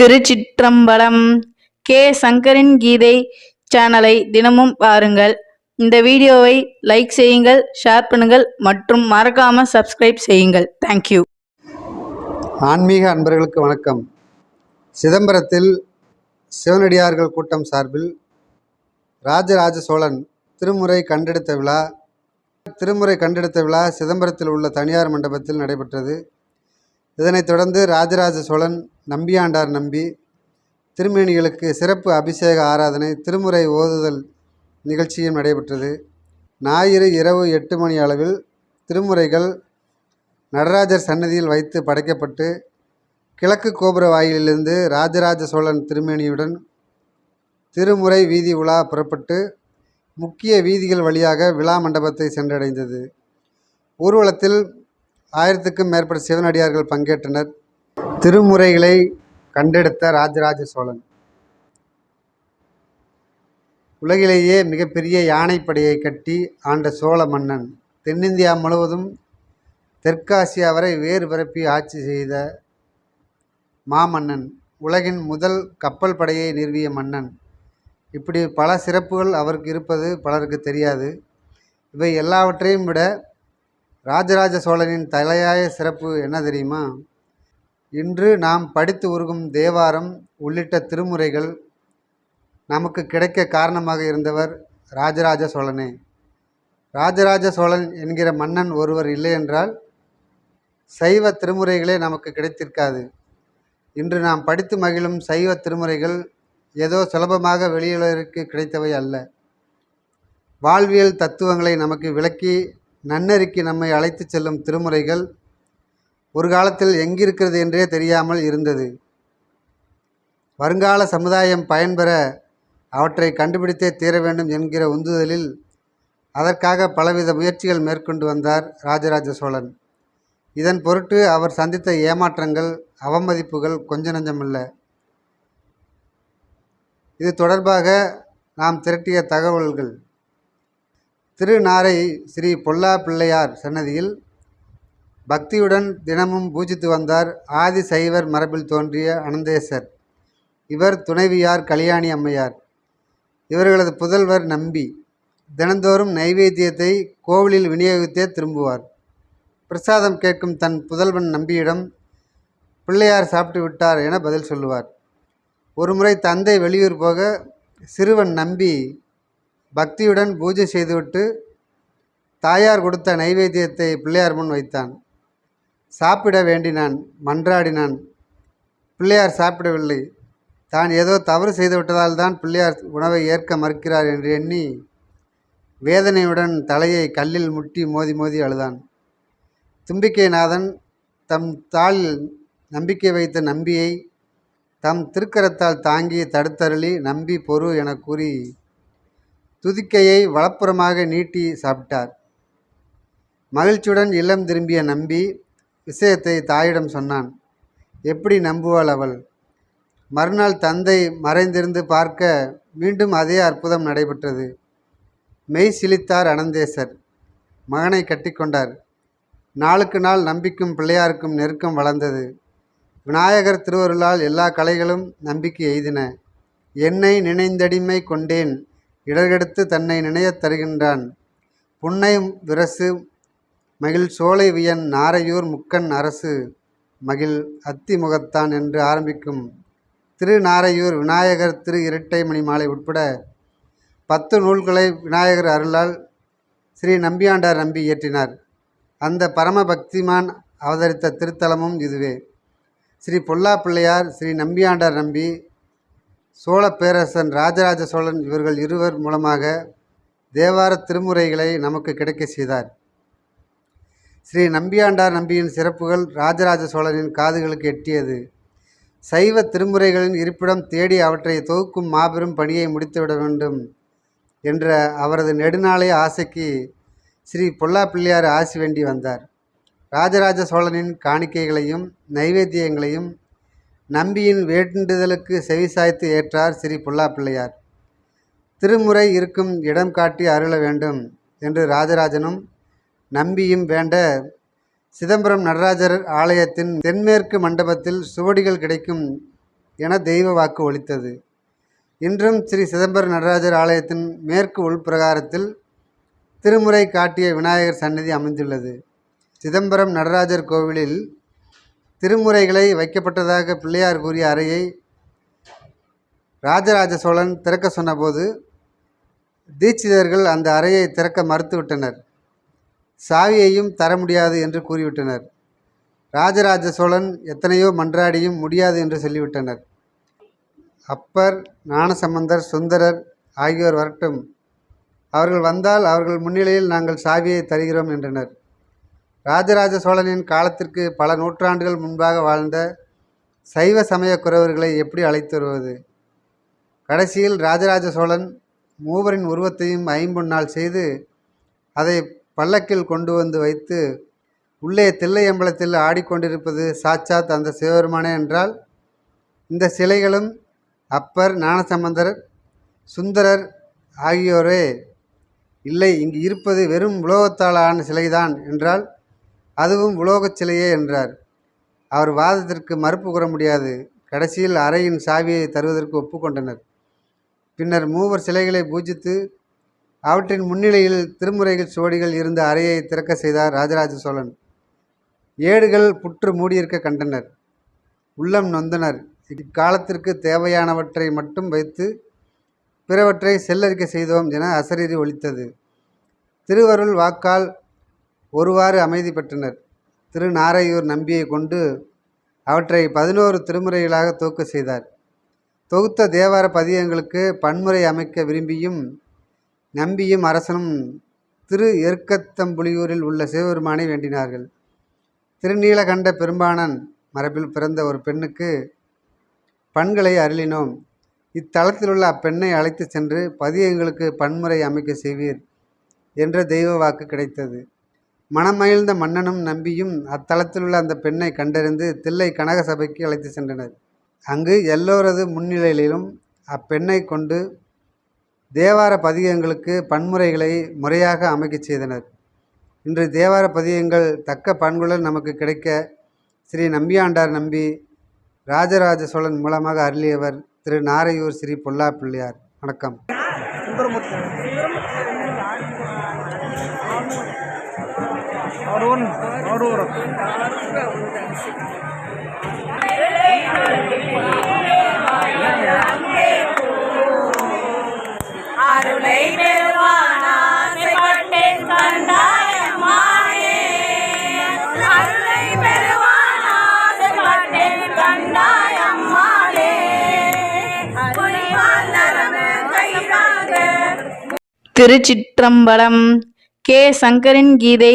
திருச்சிற்றம்பலம் K. சங்கரின் கீதை சேனலை தினமும் பாருங்கள். இந்த வீடியோவை லைக் செய்யுங்கள் ஷேர் பண்ணுங்கள் மற்றும் மறக்காம சப்ஸ்கிரைப் செய்யுங்கள். தேங்க்யூ ஆன்மீக அன்பர்களுக்கு வணக்கம். சிதம்பரத்தில் சிவனடியார்கள் கூட்டம் சார்பில் ராஜராஜ சோழன் திருமுறை கண்டெடுத்த விழா திருமுறை கண்டெடுத்த விழா சிதம்பரத்தில் உள்ள தனியார் மண்டபத்தில் நடைபெற்றது. இதனைத் தொடர்ந்து ராஜராஜ சோழன் நம்பியாண்டார் நம்பி திருமேனிகளுக்கு சிறப்பு அபிஷேக ஆராதனை திருமுறை ஓதுதல் நிகழ்ச்சியும் நடைபெற்றது. ஞாயிறு இரவு எட்டு மணி அளவில் திருமுறைகள் நடராஜர் சன்னதியில் வைத்து படைக்கப்பட்டு கிழக்கு கோபுர வாயிலிருந்து ராஜராஜ சோழன் திருமேனியுடன் திருமுறை வீதி உலா புறப்பட்டு முக்கிய வீதிகள் வழியாக விழா மண்டபத்தை சென்றடைந்தது. ஊர்வலத்தில் ஆயிரத்துக்கும் மேற்பட்ட சிவனடியார்கள் பங்கேற்றனர். திருமுறைகளை கண்டெடுத்த ராஜராஜ சோழன். உலகிலேயே மிகப்பெரிய யானைப்படையை கட்டி ஆண்ட சோழ மன்னன். தென்னிந்தியா முழுவதும் தெற்காசியா வரை வேறு பரப்பி ஆட்சி செய்த மாமன்னன். உலகின் முதல் கப்பல் படையை நிறுவிய மன்னன். இப்படி பல சிறப்புகள் அவருக்கு இருப்பது பலருக்கு தெரியாது. இவை எல்லாவற்றையும் விட ராஜராஜ சோழனின் தலையாய சிறப்பு என்ன தெரியுமா? இன்று நாம் படித்து உருகும் தேவாரம் உள்ளிட்ட திருமுறைகள் நமக்கு கிடைக்க காரணமாக இருந்தவர் ராஜராஜ சோழனே. ராஜராஜ சோழன் என்கிற மன்னன் ஒருவர் இல்லையென்றால் சைவ திருமுறைகளே நமக்கு கிடைத்திருக்காது. இன்று நாம் படித்து மகிழும் சைவ திருமுறைகள் ஏதோ சுலபமாக வெளியுலகிற்கு கிடைத்தவை அல்ல. வாழ்வியல் தத்துவங்களை நமக்கு விளக்கி நன்னெறிக்கு நம்மை அழைத்து செல்லும் திருமுறைகள் ஒரு காலத்தில் எங்கிருக்கிறது என்றே தெரியாமல் இருந்தது. வருங்கால சமுதாயம் பயன்பெற அவற்றை கண்டுபிடித்தே தீர வேண்டும் என்கிற உந்துதலில் அதற்காக பலவித முயற்சிகள் மேற்கொண்டு வந்தார் ராஜராஜ சோழன். இதன் பொருட்டு அவர் சந்தித்த ஏமாற்றங்கள் அவமதிப்புகள் கொஞ்ச நஞ்சமல்ல. இது தொடர்பாக நாம் திரட்டிய தகவல்கள். திருநாரை ஸ்ரீ பொல்லா பிள்ளையார் சன்னதியில் பக்தியுடன் தினமும் பூஜித்து வந்தார் ஆதி சைவர் மரபில் தோன்றிய அனந்தேசர். இவர் துணைவியார் கல்யாணி அம்மையார். இவர்களது புதல்வர் நம்பி தினந்தோறும் நைவேத்தியத்தை கோவிலில் விநியோகித்தே திரும்புவார். பிரசாதம் கேட்கும் தன் புதல்வன் நம்பியிடம் பிள்ளையார் சாப்பிட்டு விட்டார் என பதில் சொல்லுவார். ஒருமுறை தந்தை வெளியூர் போக சிறுவன் நம்பி பக்தியுடன் பூஜை செய்துவிட்டு தாயார் கொடுத்த நைவேத்தியத்தை பிள்ளையார் முன் வைத்தான். சாப்பிட வேண்டினான் மன்றாடினான். பிள்ளையார் சாப்பிடவில்லை. தான் ஏதோ தவறு செய்துவிட்டதால் தான் பிள்ளையார் உணவை ஏற்க மறுக்கிறார் என்று எண்ணி வேதனையுடன் தலையை கல்லில் முட்டி மோதி மோதி அழுதான். தும்பிக்கைநாதன் தம் தாளில் நம்பிக்கை வைத்த நம்பியை தம் திருக்கரத்தால் தாங்கி தடுத்தருளி நம்பி பொறு என கூறி துதிக்கையை வலப்புறமாக நீட்டி சாப்பிட்டார். மகிழ்ச்சியுடன் இல்லம் திரும்பிய நம்பி விஷயத்தை தாயிடம் சொன்னான். எப்படி நம்புவாள் அவள்? மறுநாள் தந்தை மறைந்திருந்து பார்க்க மீண்டும் அதே அற்புதம் நடைபெற்றது. மெய் சிலித்தார் அனந்தேசர். மகனை கட்டிக்கொண்டார் நாளுக்கு நாள் நம்பிக்கும் பிள்ளையாருக்கும் நெருக்கம் வளர்ந்தது. விநாயகர் திருவருளால் எல்லா கலைகளும் நம்பிக்கை எய்தின. என்னை நினைந்தடிமை கொண்டேன். இடர்கெடுத்து தன்னை நினையத் தருகின்றான். புன்னை விரசு மகிழ் சோலை வியன் நாரையூர் முக்கன் அரசு மகிழ் அத்தி முகத்தான் என்று ஆரம்பிக்கும். திரு நாரையூர் விநாயகர் திரு இரட்டை மணி மாலை உட்பட பத்து நூல்களை விநாயகர் அருளால் ஸ்ரீ நம்பியாண்டார் நம்பி இயற்றினார். அந்த பரம பக்திமான் அவதரித்த திருத்தலமும் இதுவே. ஸ்ரீ பொல்லா பிள்ளையார் ஸ்ரீ நம்பியாண்டார் நம்பி சோழ பேரரசன் ராஜராஜ சோழன் இவர்கள் இருவர் மூலமாக தேவார திருமுறைகளை நமக்கு கிடைக்க செய்தார். ஸ்ரீ நம்பியாண்டார் நம்பியின் சிறப்புகள் ராஜராஜ சோழனின் காதுகளுக்கு எட்டியது. சைவ திருமுறைகளின் இருப்பிடம் தேடி அவற்றை தொகுக்கும் மாபெரும் பணியை முடித்துவிட வேண்டும் என்ற அவரது நெடுநாளைய ஆசைக்கு ஸ்ரீ பொல்லா பிள்ளையார் ஆசி வேண்டி வந்தார். ராஜராஜ சோழனின் காணிக்கைகளையும் நைவேத்தியங்களையும் நம்பியின் வேண்டுதலுக்கு செவிசாய்த்து ஏற்றார் ஸ்ரீ புல்லாப்பிள்ளையார். திருமுறை இருக்கும் இடம் காட்டி அருள வேண்டும் என்று ராஜராஜனும் நம்பியும் வேண்ட சிதம்பரம் நடராஜர் ஆலயத்தின் தென்மேற்கு மண்டபத்தில் சுவடிகள் கிடைக்கும் என தெய்வ வாக்கு ஒலித்தது. இன்றும் ஸ்ரீ சிதம்பர நடராஜர் ஆலயத்தின் மேற்கு உள்பிரகாரத்தில் திருமுறை காட்டிய விநாயகர் சன்னதி அமைந்துள்ளது. சிதம்பரம் நடராஜர் கோவிலில் திருமுறைகளை வைக்கப்பட்டதாக பிள்ளையார் கூறிய அறையை ராஜராஜ சோழன் திறக்க சொன்னபோது தீட்சிதர்கள் அந்த அறையை திறக்க மறுத்துவிட்டனர். சாவியையும் தர முடியாது என்று கூறிவிட்டனர். ராஜராஜ சோழன் எத்தனையோ மன்றாடியும் முடியாது என்று சொல்லிவிட்டனர். அப்பர் ஞானசம்பந்தர் சுந்தரர் ஆகியோர் வரட்டும். அவர்கள் வந்தால் அவர்கள் முன்னிலையில் நாங்கள் சாவியை தருகிறோம் என்றனர். ராஜராஜ சோழனின் காலத்திற்கு பல நூற்றாண்டுகள் முன்பாக வாழ்ந்த சைவ சமய குறவர்களை எப்படி அழைத்து வருவது? கடைசியில் ராஜராஜ சோழன் மூவரின் உருவத்தையும் ஐம்பொன்னால் செய்து அதை பல்லக்கில் கொண்டு வந்து வைத்து உள்ளே தில்லையம்பலத்தில் ஆடிக்கொண்டிருப்பது சாட்சாத் அந்த சிவபெருமானே என்றால் இந்த சிலைகளும் அப்பர் ஞானசம்பந்தர் சுந்தரர் ஆகியோரே. இல்லை இங்கு இருப்பது வெறும் உலோகத்தாலான சிலைதான் என்றால் அதுவும் உலோகச் சிலையே என்றார். அவர் வாதத்திற்கு மறுப்பு கூற முடியாது. கடைசியில் அறையின் சாவியை தருவதற்கு ஒப்புக்கொண்டனர் பின்னர் மூவர் சிலைகளை பூஜித்து அவற்றின் முன்னிலையில் திருமுறைகள் சுவடிகள் இருந்த அறையை திறக்க செய்தார் ராஜராஜ சோழன். ஏடுகள் புற்று மூடியிருக்க கண்டனர். உள்ளம் நொந்தனர். இக்காலத்திற்கு தேவையானவற்றை மட்டும் வைத்து பிறவற்றை செல்லரிக்க செய்தோம் என அசரீரி ஒலித்தது திருவருள் வாக்கால் ஒருவாறு அமைதி பெற்றனர். திருநாரையூர் நம்பியை கொண்டு அவற்றை பதினோரு திருமுறைகளாக தொகுக்க செய்தார். தொகுத்த தேவார பதியங்களுக்கு பன்முறை அமைக்க விரும்பியும் நம்பியும் அரசனும் திரு எருக்கத்தம்புலியூரில் உள்ள சிவபெருமானை வேண்டினார்கள். திருநீலகண்ட பெரும்பாணன் மரபில் பிறந்த ஒரு பெண்ணுக்கு பண்களை அருளினோம். இத்தலத்தில் உள்ள அப்பெண்ணை அழைத்து சென்று பதியங்களுக்கு பன்முறை அமைக்க செய்வீர் என்ற தெய்வ வாக்கு கிடைத்தது. மனமகிழ்ந்த மன்னனும் நம்பியும் அத்தலத்தில் உள்ள அந்த பெண்ணை கண்டறிந்து தில்லை கனக சபைக்கு அழைத்து சென்றனர். அங்கு எல்லோரது முன்னிலையிலும் அப்பெண்ணை கொண்டு தேவார பதிகங்களுக்கு பன்முறைகளை முறையாக அமைக்கச் செய்தனர். இன்று தேவார பதிகங்கள் தக்க பண்புடன் நமக்கு கிடைக்க ஸ்ரீ நம்பியாண்டார் நம்பி ராஜராஜ சோழன் மூலமாக அருளியவர் திரு நாரையூர் ஸ்ரீ பொல்லா பிள்ளையார் வணக்கம் ஆடோன் ஆடோர அருளை அருளை திருச்சிற்றம்பலம் கே சங்கரின் கீதை